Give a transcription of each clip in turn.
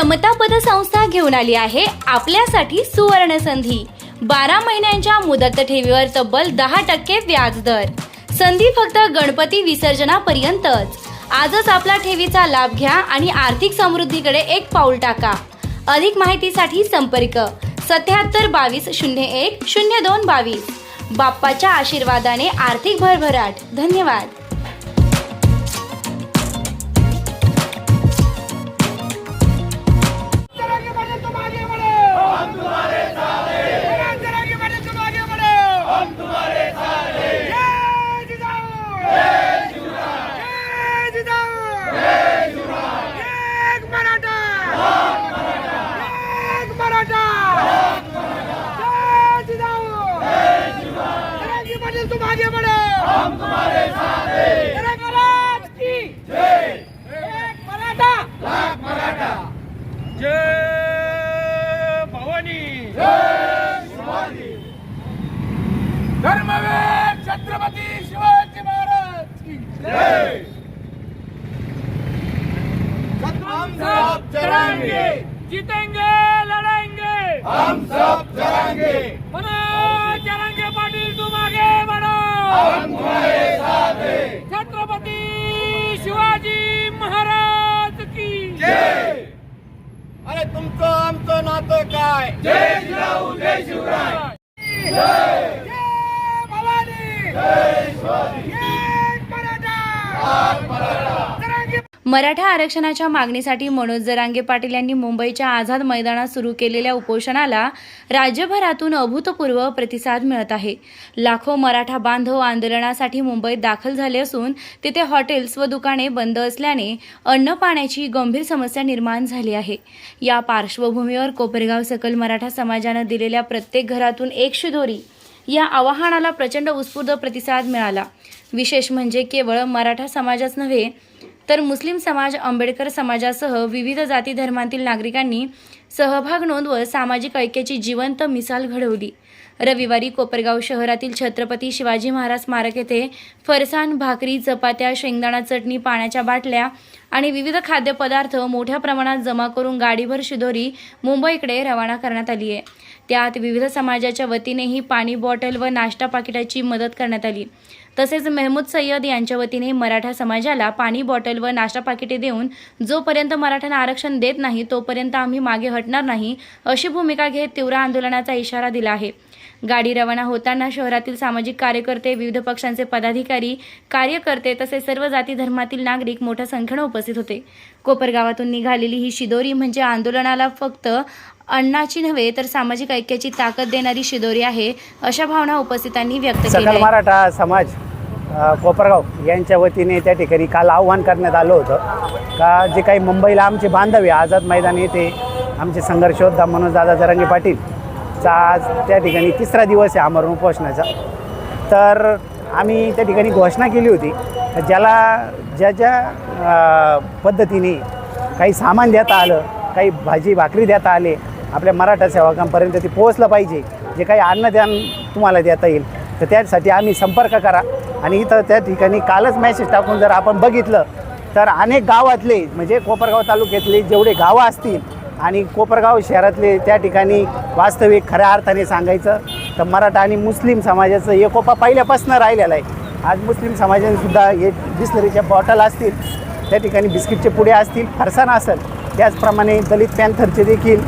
समता पतसंस्था घेऊन आली आहे आपल्यासाठी सुवर्ण संधी. बारा महिन्यांच्या मुदत ठेवीवर तब्बल दहा टक्के व्याज दर. संधी फक्त गणपती विसर्जनापर्यंतच. आजच आपला ठेवीचा लाभ घ्या आणि आर्थिक समृद्धीकडे एक पाऊल टाका. अधिक माहितीसाठी संपर्क सत्याहत्तर बावीस शून्य एक शून्य दोन बावीस. बाप्पाच्या आशीर्वादाने आर्थिक भरभराट. धन्यवाद. चढ़ाएंगे जीतेंगे लड़ाएंगे हम सब चढ़ाएंगे मनोज चढ़ाएंगे पाटिल तुम आगे बढ़ो। हम तुम्हारे साथ हैं। छत्रपति शिवाजी महाराज की। जय। अरे तुमचं आमचं नातं काय जय जिजाऊ जय शिवराय। जय जय भवानी। जय शिवाजी। एक मराठा। मराठा। जरांगे मराठा आरक्षणाच्या मागणीसाठी मनोज जरांगे पाटील यांनी मुंबईच्या आझाद मैदानात सुरू केलेल्या उपोषणाला राज्यभरातून अभूतपूर्व प्रतिसाद मिळत आहे. लाखो मराठा बांधव आंदोलनासाठी मुंबईत दाखल झाले असून तिथे हॉटेल्स व दुकाने बंद असल्याने अन्न पाण्याची गंभीर समस्या निर्माण झाली आहे. या पार्श्वभूमीवर कोपरगाव सकल मराठा समाजानं दिलेल्या प्रत्येक घरातून एक शिदोरी या आवाहनाला प्रचंड उत्स्फूर्त प्रतिसाद मिळाला. विशेष म्हणजे केवळ मराठा समाजच नव्हे तर मुस्लिम समाज आंबेडकर समाजासह विविध जाती धर्मातील नागरिकांनी सहभाग नोंदवत सामाजिक ऐक्याची जिवंत मिसाल घडवली. रविवारी कोपरगाव शहरातील छत्रपती शिवाजी महाराज स्मारक येथे फरसाण भाकरी चपात्या शेंगदाणा चटणी पाण्याच्या बाटल्या आणि विविध खाद्यपदार्थ मोठ्या प्रमाणात जमा करून गाडीभर शिदोरी मुंबईकडे रवाना करण्यात आली आहे. त्यात विविध समाजाच्या वतीनेही पाणी बॉटल व नाश्ता पाकिटाची मदत करण्यात आली. तसेच मेहमूद सय्यद यांच्या वतीने मराठा समाजाला पाणी बॉटल व नाश्ता पाकिटे देऊन जोपर्यंत मराठ्यांना आरक्षण देत नाही तोपर्यंत आम्ही मागे हटणार नाही अशी भूमिका घेत तीव्र आंदोलनाचा इशारा दिला आहे. गाडी रवाना होताना शहरातील सामाजिक कार्यकर्ते विविध पक्षांचे पदाधिकारी कार्यकर्ते तसेच सर्व जाती धर्मातील नागरिक मोठ्या संख्येनं उपस्थित होते. कोपरगावातून निघालेली ही शिदोरी म्हणजे आंदोलनाला फक्त अन्नाची नव्हे तर सामाजिक ऐक्याची ताकद देणारी शिदोरी आहे अशा भावना उपस्थितांनी व्यक्त केल्या सकल मराठा समाज कोपरगाव यांच्या वतीने त्या ठिकाणी काल आव्हान करण्यात आलं होतं. का जे काही मुंबईला आमचे बांधव आहे आझाद मैदान येथे आमचे संघर्षोद्धा मनोजदादा जरांगे पाटीलचा आज त्या ठिकाणी तिसरा दिवस आहे आमरण उपोषणाचा. तर आम्ही त्या ठिकाणी घोषणा केली होती ज्याला ज्या ज्या पद्धतीने काही सामान देता आलं काही भाजी भाकरी देता आले आपल्या मराठा सेवकांपर्यंत ते पोहोचलं पाहिजे. जे काही अन्नदान तुम्हाला देता येईल तर त्यासाठी आम्ही संपर्क करा. आणि इथं त्या ठिकाणी कालच मॅसेज टाकून जर आपण बघितलं तर अनेक गावातले म्हणजे कोपरगाव तालुक्यातले जेवढे गावं असतील आणि कोपरगाव शहरातले त्या ठिकाणी वास्तविक खऱ्या अर्थाने सांगायचं तर मराठा आणि मुस्लिम समाजाचं एकोपा पहिल्यापासून राहिलेला आहे. आज मुस्लिम समाजाने सुद्धा हे बिस्लरीच्या बॉटल असतील त्या ठिकाणी बिस्किटचे पुढे असतील फरसाण असेल त्याचप्रमाणे दलित पॅन्थरचे देखील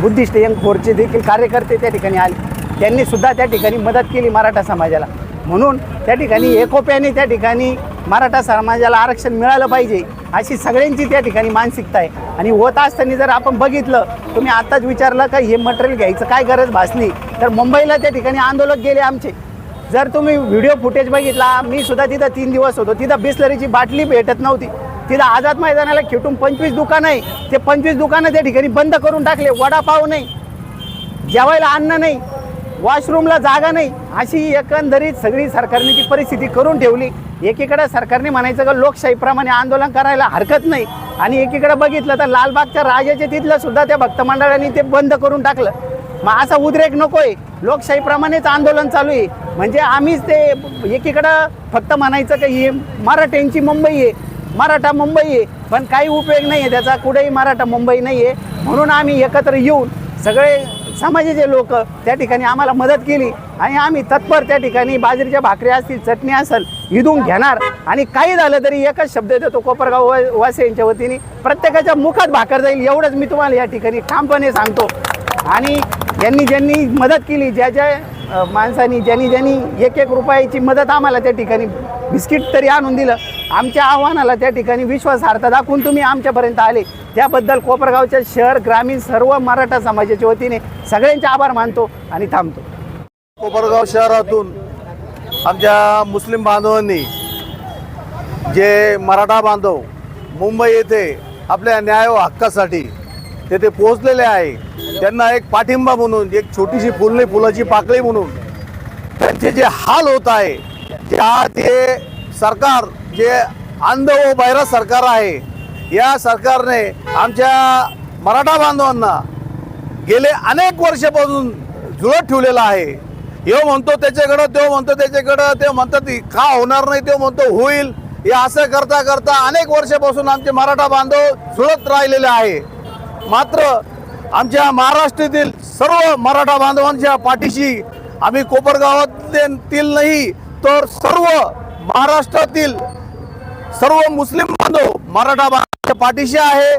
बुद्धिस्ट यंग फोरचे देखील कार्यकर्ते त्या ठिकाणी आले. त्यांनी सुद्धा त्या ठिकाणी मदत केली मराठा समाजाला. म्हणून त्या ठिकाणी एकोप्याने त्या ठिकाणी मराठा समाजाला आरक्षण मिळालं पाहिजे अशी सगळ्यांची त्या ठिकाणी मानसिकता आहे. आणि होत असताना जर आपण बघितलं तुम्ही आत्ताच विचारलं का हे मटेरियल घ्यायचं काय गरज भासली? तर मुंबईला त्या ठिकाणी आंदोलक गेले आमचे. जर तुम्ही व्हिडिओ फुटेज बघितला मी सुद्धा तिथं तीन दिवस होतो. तिथं बिस्लरीची बाटली भेटत नव्हती. तिथं आझाद मैदानाला खेटून पंचवीस दुकानं आहे ते पंचवीस दुकानं त्या ठिकाणी बंद करून टाकले. वडापाव नाही जेवायला अन्न नाही वॉशरूमला जागा नाही. अशी एकंदरीत सगळी सरकारने ती परिस्थिती करून ठेवली. एकीकडे सरकारने म्हणायचं का लोकशाहीप्रमाणे आंदोलन करायला हरकत नाही. आणि एकीकडे बघितलं तर लालबागच्या राजाच्या तिथलं सुद्धा त्या भक्तमंडळांनी ते बंद करून टाकलं. मग असा उद्रेक नकोय. लोकशाहीप्रमाणेच आंदोलन चालू आहे. म्हणजे आम्हीच ते एकीकडं फक्त म्हणायचं की ही मराठ्यांची मुंबई आहे. मराठा मुंबई आहे पण काही उपयोग नाही आहे त्याचा कुठेही मराठा मुंबई नाही आहे. म्हणून आम्ही एकत्र येऊन सगळे समाजाचे लोक त्या ठिकाणी आम्हाला मदत केली आणि आम्ही तत्पर त्या ठिकाणी बाजरीच्या भाकरी असतील चटणी असेल इदून घेणार. आणि काही झालं तरी एकच शब्द देतो कोपरगाव वासे यांच्या वतीने प्रत्येकाच्या मुखात भाकर जाईल एवढंच मी तुम्हाला या ठिकाणी ठामपणे सांगतो. आणि यांनी ज्यांनी मदत केली ज्या ज्या माणसांनी ज्यांनी ज्यांनी एक एक रुपयाची मदत आम्हाला त्या ठिकाणी बिस्किट तरी आणून दिलं. आमच्या आव्हानाला त्या ठिकाणी विश्वासार्हता दाखवून तुम्ही आमच्यापर्यंत आले. त्याबद्दल कोपरगावच्या शहर ग्रामीण सर्व मराठा समाजाच्या वतीने सगळ्यांचे आभार मानतो आणि थांबतो. कोपरगाव शहरातून आमच्या मुस्लिम बांधवांनी जे मराठा बांधव मुंबई येथे आपल्या न्याय व हक्कासाठी तेथे पोहोचलेले आहे. त्यांना एक पाठिंबा म्हणून एक छोटीशी फुलणी फुलाची पाकळी म्हणून. त्यांचे जे हाल होत आहे त्या ते सरकार जे अंध व बैरा सरकार आहे या सरकारने आमच्या मराठा बांधवांना गेले अनेक वर्षापासून जुळत ठेवलेला आहे. ह्यो म्हणतो त्याच्याकडं तो म्हणतो त्याच्याकडं ते म्हणतात का होणार नाही ते म्हणतो होईल. हे असं करता करता अनेक वर्षापासून आमचे मराठा बांधव जुळत राहिलेले आहे. मात्र आमच्या महाराष्ट्रातील सर्व मराठा बांधवांच्या पाठीशी आम्ही कोपरगावातील नाही तर सर्व महाराष्ट्रातील सर्व मुस्लिम बांधव मराठा बांधवांच्या पाठीशी आहे.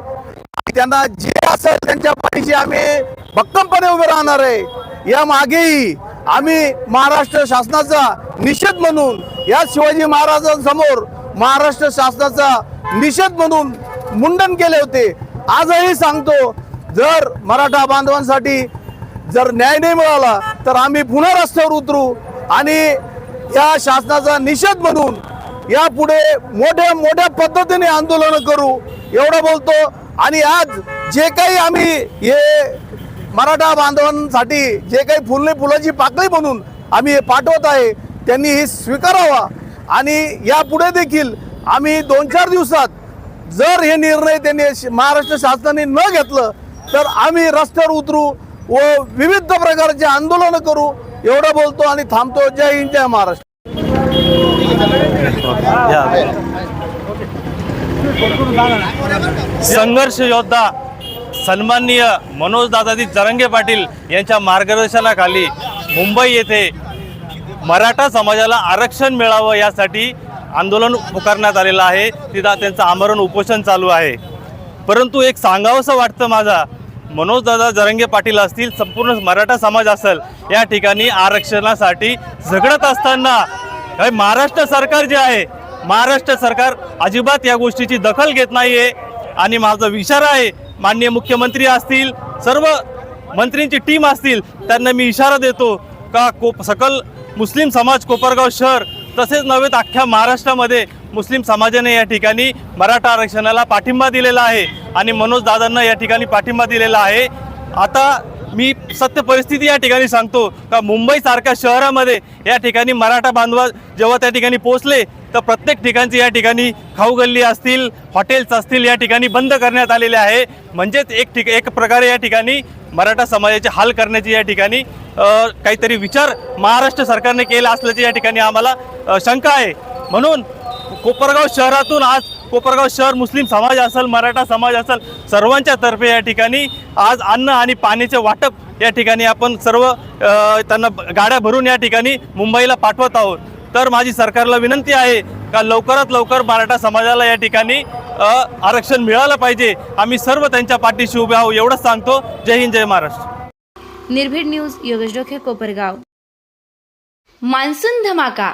त्यांना जे असेल त्यांच्या पाठीशी आम्ही भक्कमपणे उभे राहणार आहे. या मागेही आम्ही महाराष्ट्र शासनाचा निषेध म्हणून या शिवाजी महाराजांसमोर महाराष्ट्र शासनाचा निषेध म्हणून मुंडन केले होते. आजही सांगतो जर मराठा बांधवांसाठी जर न्याय नाही मिळाला तर आम्ही पुन्हा रस्त्यावर उतरू आणि या शासनाचा निषेध म्हणून यापुढे मोठ्या मोठ्या पद्धतीने आंदोलन करू एवढं बोलतो. आणि आज जे काही आम्ही हे मराठा बांधवांसाठी जे काही फुलने फुलाची पाकळी म्हणून आम्ही हे पाठवत आहे त्यांनी हे स्वीकारावा. आणि यापुढे देखील आम्ही दोन चार दिवसात जर हे निर्णय त्यांनी महाराष्ट्र शासनाने न घेतलं तर आम्ही रस्त्यावर उतरू व विविध प्रकारचे आंदोलन करू एवढं बोलतो आणि थांबतो. जय हिंद जय महाराष्ट्र. संघर्ष योद्धा सन्माननीय मनोज दादाजी जरंगे पाटील यांच्या मार्गदर्शनाखाली मुंबई येथे मराठा समाजाला आरक्षण मिळावं यासाठी आंदोलन पुकारण्यात आलेलं आहे. तिथं त्यांचं आमरण उपोषण चालू आहे. परंतु एक सांगावंसं वाटतं माझा मनोजदादा जरंगे पाटील असतील संपूर्ण मराठा समाज असेल या ठिकाणी आरक्षणासाठी झगडत असताना हे महाराष्ट्र सरकार जे आहे महाराष्ट्र सरकार अजिबात या गोष्टीची दखल घेत नाही आहे आणि माझा विचार आहे माननीय मुख्यमंत्री असतील सर्व मंत्रींची टीम असतील त्यांना मी इशारा देतो का कोप सकल मुस्लिम समाज कोपरगाव शहर तसेच नव्हे तर अख्ख्या महाराष्ट्रामध्ये मुस्लिम समाजाने या ठिकाणी मराठा आरक्षणाला पाठिंबा दिलेला आहे. आणि मनोज दादांना या ठिकाणी पाठिंबा दिलेला आहे. आता मी सत्य परिस्थिती या ठिकाणी सांगतो का मुंबईसारख्या शहरामध्ये या ठिकाणी मराठा बांधवा जेव्हा त्या ठिकाणी पोहोचले तर प्रत्येक ठिकाणची या ठिकाणी खाऊ गल्ली असतील हॉटेल्स असतील या ठिकाणी बंद करण्यात आलेले आहे. म्हणजेच एक ठिक एक प्रकारे या ठिकाणी मराठा समाजाचे हाल करण्याची या ठिकाणी काहीतरी विचार महाराष्ट्र सरकारने केला असल्याची या ठिकाणी आम्हाला शंका आहे. म्हणून कोपरगाव शहरातून आज कोपरगाव शहर मुस्लिम समाज असेल मराठा समाज असेल सर्वांच्या तर्फे या ठिकाणी आज अन्न आणि पाण्याचे वाटप या ठिकाणी आपण सर्व त्यांना गाड्या भरून या ठिकाणी मुंबईला पाठवत आहोत. तर माझी सरकारला विनंती आहे का लवकरात लवकर मराठा समाजाला या ठिकाणी आरक्षण मिळालं पाहिजे. आम्ही सर्व त्यांच्या पाठीशी उभे आहोत एवढंच सांगतो. जय हिंद जय महाराष्ट्र. निर्भीड न्यूज योगेश डोखे कोपरगाव. मान्सून धमाका